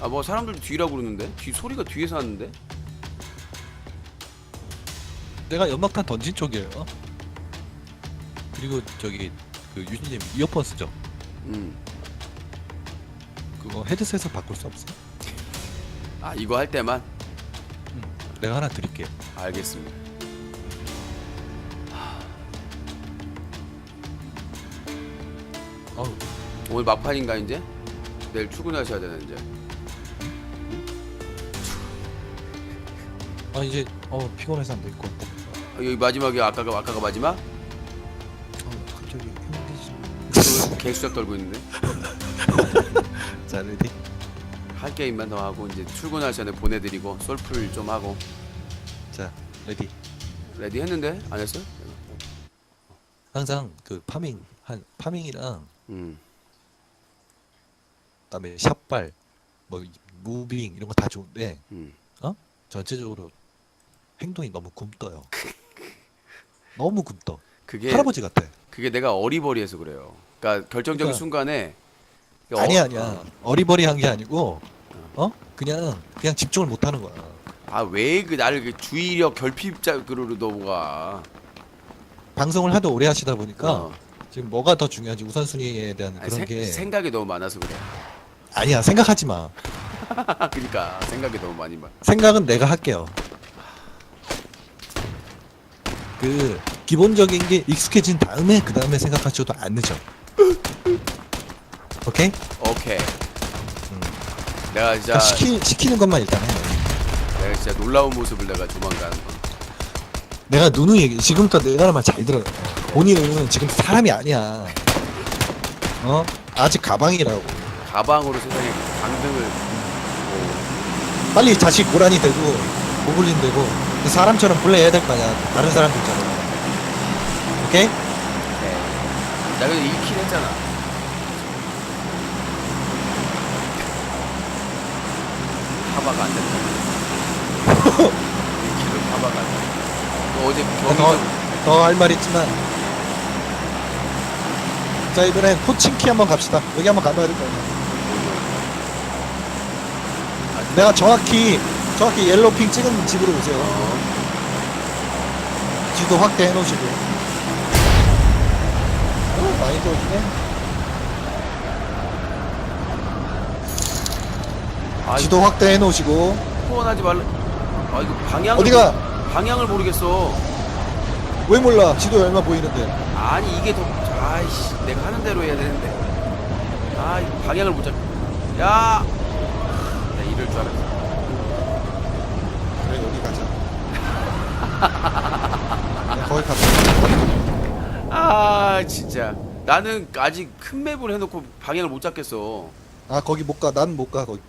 아 뭐 사람들도 뒤라고 그러는데? 뒤 소리가 뒤에서 났는데? 내가 연막탄 던진 쪽이에요. 그리고 저기 그 유진님 이어폰 쓰죠? 음아 그거 헤드셋을 바꿀 수 없어? 아, 이거 할 때만? 내가 하나 드릴게요. 알겠습니다. 어우, 오늘 막판인가 이제? 내일 출근하셔야 되는 이제 아 이제 어 피곤해서 안 되고. 아, 여기 마지막에 아까가 아까가 마지막 어 갑자기 힘들지. 또 개수작 떨고 있는데 자 레디. 할 게임만 더 하고 이제 출근할 시간에 보내드리고 솔플 좀 하고 자 레디. 레디 했는데 안 했어요? 항상 그 파밍 한 파밍이랑 음 그다음에 샷발 뭐 무빙 이런 거 다 좋은데 음. 전체적으로 행동이 너무 굼떠요. 너무 굼떠. 그게 할아버지 같아. 그게 내가 어리버리해서 그래요. 그러니까 결정적인 그러니까- 순간에 어- 아니야 아니야. 어리버리한 게 아니고 어 그냥 그냥 집중을 못 하는 거야. 아왜 그 나를 그 주의력 결핍자그로 너가 방송을 하도 오래 하시다 보니까 어. 지금 뭐가 더 중요한지 우선순위에 대한 아니, 그런 생- 게 생각이 너무 많아서 그래. 아니야 생각하지 마. 그러니까 생각이 너무 많이 많. 생각은 내가 할게요. 그 기본적인 게 익숙해진 다음에 그 다음에 생각하셔도 안 늦어. 오케이? 오케이. 음. 내가 진짜 그러니까 시키, 시키는 것만 일단 해. 내가 진짜 놀라운 모습을 내가 조만간 내가 누누 얘기 지금부터 내가 말 잘 들어. 본인은 지금 사람이 아니야. 어? 아직 가방이라고. 가방으로 세상에 강등을 뭐 빨리 자식 고라니 되고 고블린 되고 그 사람처럼 플레이해야 될 거 아니야. 다른 사람들처럼. 오케이? 네. 나 그래도 1킬 했잖아. 파바가 안 됐다. 1킬은 파바가 안 됐다. 너 어제 경기장 더 할 말 있지만 자 이번엔 포칭키 한번 갑시다 여기 한번 가봐야 될 거 아니야 내가 정확히 정확히 옐로핑 찍은 집으로 오세요 어, 지도 확대해 놓으시고 오 많이 도와주네 아, 지도 확대해 놓으시고 후원하지 말라. 아 이거 방향을 어디가 모르- 방향을 모르겠어. 왜 몰라 지도에 얼마 보이는데 아니 이게 더 아이씨 내가 하는 대로 해야 되는데. 아 이거 방향을 못 잡. 야. 나 이럴 줄 알았어. 그래 여기 가자 그냥 거기 가자 아 진짜 나는 아직 큰 맵을 해놓고 방향을 못 잡겠어. 아 거기 못 가 난 못 가 거기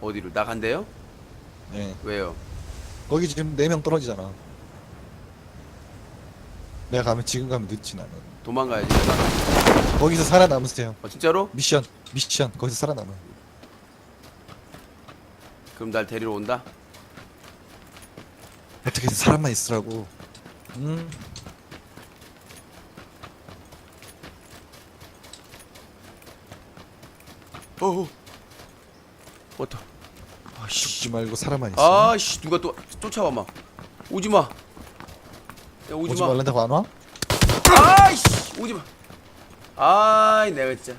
어디로 나 간대요? 네. 왜요? 거기 지금 4명 떨어지잖아. 내가 가면 지금 가면 늦지 나는. 도망가야지. 거기서 살아남으세요. 어 진짜로? 미션, 미션. 거기서 살아남아. 그럼 날 데리러 온다? 어떻게든 사람만 있으라고. 음. 어어. 왔다. 아씨. 죽지 말고 사람만 있어. 아씨 누가 또 쫓아와 막. 오지 마. 야 오지, 오지 마. 말란다고 안 와? 아이씨 오지 마. 아이 내가 진짜.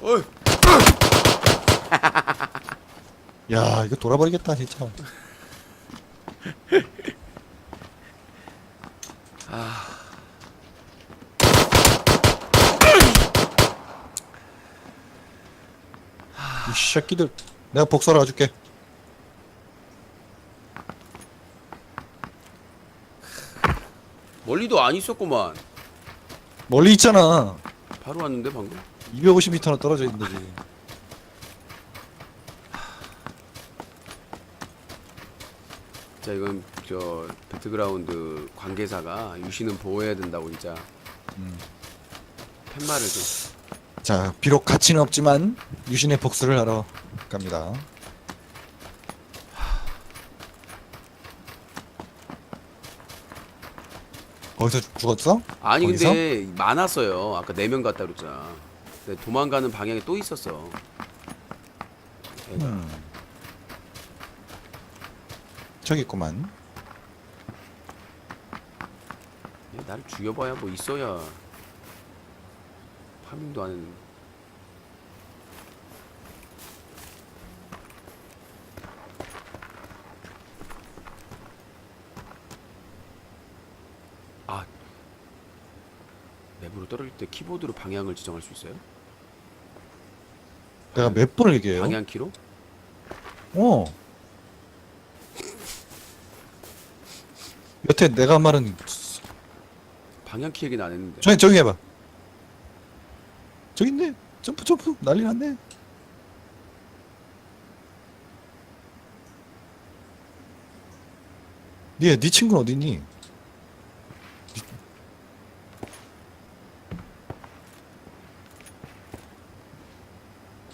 어이. 야, 이거 돌아버리겠다 진짜. 이 새끼들. 내가 복사를 해줄게. 멀리도 안 있었구만. 멀리 있잖아. 바로 왔는데 방금. 250m나 떨어져 있는 거지. 자 이건 저 배틀그라운드 관계사가 유신은 보호해야 된다고 진짜 음. 팻말을 좀. 자, 비록 가치는 없지만 유신의 복수를 하러 갑니다. 거기서 죽었어? 아니 거기서? 근데 많았어요. 아까 네 명 갔다 그랬잖아. 근데 도망가는 방향이 또 있었어. 음. 저기 있구만. 얘 나를 죽여봐야 뭐 있어야 파밍도 안 했는데 아 맵으로 떨어질 때 키보드로 방향을 지정할 수 있어요? 내가 몇 번을 얘기해요? 방향 키로? 어. 여태 내가 말은 방향 키 얘기는 안 했는데 조용히 조용히 해봐. 저기 있네. 점프 점프 난리 났네. 네, 네 친구는 어디 있니?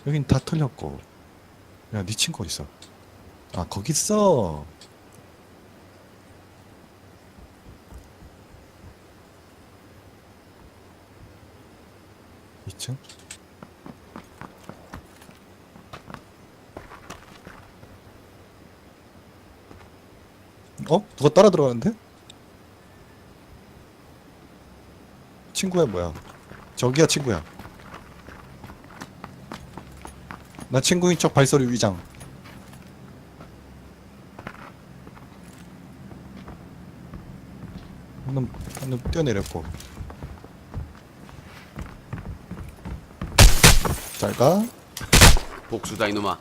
여긴 다 털렸고. 야, 네 친구 어디 있어? 아, 거기 있어. 이층 어? 누가 따라 들어가는데? 친구야 뭐야? 저기야 친구야. 나 친구인 척 발소리 위장. 한놈 한놈 뛰어내렸고. 잘 가. 복수다 이놈아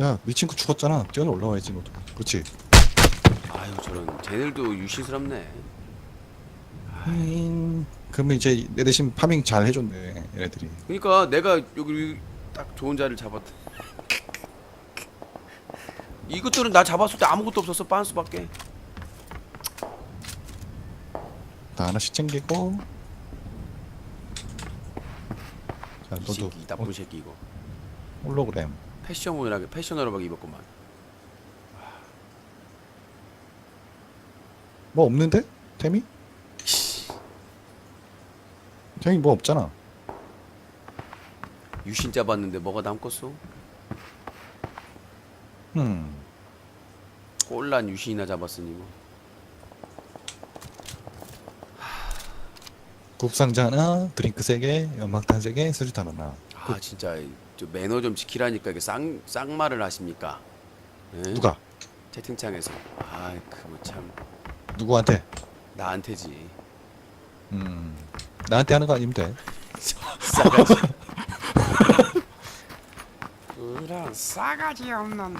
야, 네 친구 죽었잖아. 뛰어내 올라와야지 너도. 그렇지. 아유 저런 쟤들도 유시스럽네 음, 그러면 이제 내 대신 파밍 잘 해줬네 얘네들이. 그러니까 내가 여기 딱 좋은 자리를 잡았다. 이것들은 나 잡았을 때 아무것도 없었어 빤스밖에. 다 하나씩 챙기고. 자, 이 너도 새끼 나쁜 새끼 이거. 어, 홀로그램. 패셔너하게 패셔너하게 입었구만. 뭐 없는데? 템이? 템이 뭐 없잖아. 유신 잡았는데 뭐가 남겠어? 음. 꼴란 유신이나 잡았으니 뭐. 국상자 하나, 드링크 세 개, 연막탄 세 개, 수류탄 하나. 아 진짜 저 매너 좀 지키라니까 이게 쌍 쌍말을 하십니까? 예? 누가? 채팅창에서. 아 그거 참 누구한테? 나한테지. 음. 나한테 하는 거 아니면 돼. 싸가지. 이런 싸가지 없는.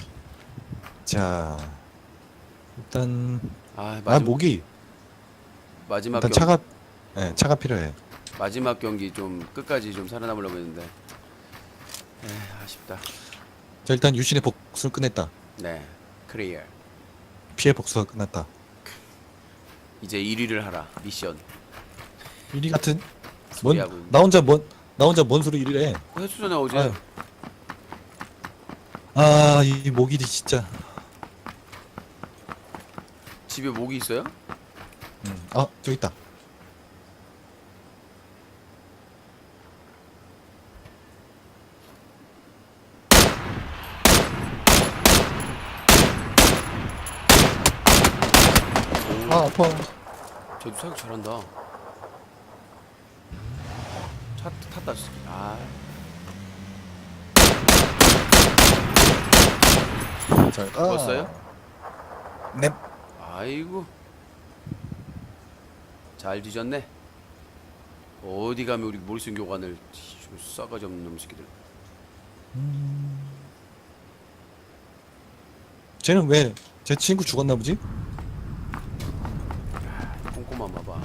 자. 일단 아 아 마지막 모기. 마지막 일단 경 차가 예, 차가 필요해. 마지막 경기 좀 끝까지 좀 살아남으려고 했는데 에 아쉽다 자, 일단 유신의 복수를 끝냈다. 네 클리어 피해 복수가 끝났다. 이제 1위를 하라 미션 1위 같은 뭔 소리하고 있네. 나 혼자 뭔 나 혼자 뭔 소리 이래. 했었잖아 어제 아유. 아, 이 모기들 진짜. 집에 모기 있어요? 음. 아, 저기 있다. 아, 아파. 쟤도 사격 잘한다 차 탔다 저 새끼. 아잘 가. 죽었어요? 넵. 아이고 잘 뒤졌네 어디 가면 우리 모리슨 교관을 좀 싸가지 없는 놈 새끼들 쟤는 왜, 제 친구 죽었나 보지? 꼼꼼한 봐봐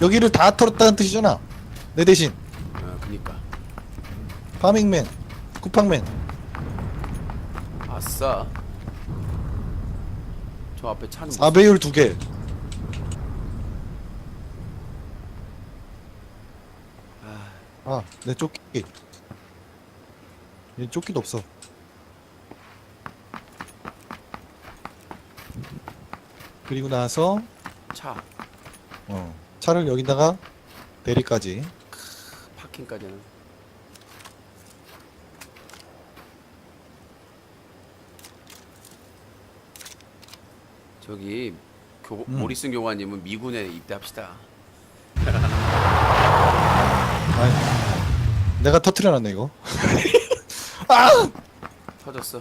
여기를 다 털었다는 뜻이잖아. 내 대신. 아 그니까 파밍맨, 쿠팡맨. 아싸 저 앞에 차는 무슨 4배율 두 개. 아, 내 조끼. 얘 조끼도 없어. 그리고 나서 차 어, 차를 여기다가 대리까지 파킹까지는 저기 교, 음. 모리슨 교관님은 미군에 입대합시다. 아이, 내가 터트려놨네 이거 터졌어.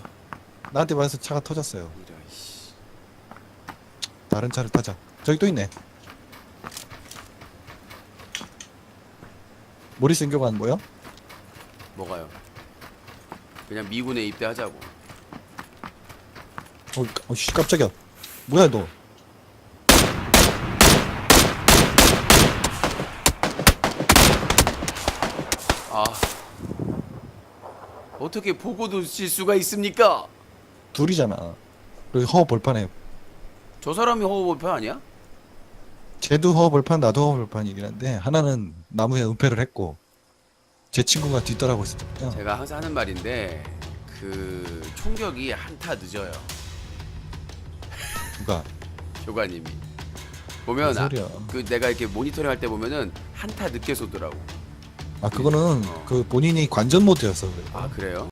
나한테 맞아서 차가 터졌어요 이런 씨. 다른 차를 타자 저기 또 있네 모리슨 교관 뭐야? 뭐가요? 그냥 미군에 입대하자고. 어, 어, 씨, 깜짝이야. 뭐야, 너? 아 어떻게 보고도 질 수가 있습니까? 둘이잖아. 그리고 허 벌판에. 저 사람이 허우벌판 아니야? 쟤도 허 벌판, 나도 허 벌판이긴 한데, 하나는 나무에 은폐를 했고, 제 친구가 뒤따라고 있었거든요. 제가 항상 하는 말인데 그 총격이 한타 늦어요. 누가? 교관님이 보면 아, 소리야. 그 내가 이렇게 모니터링 할 때 보면은 한타 늦게 쏘더라고. 아, 그거는 어. 그 본인이 관전 모드여서 그래. 아 그래요?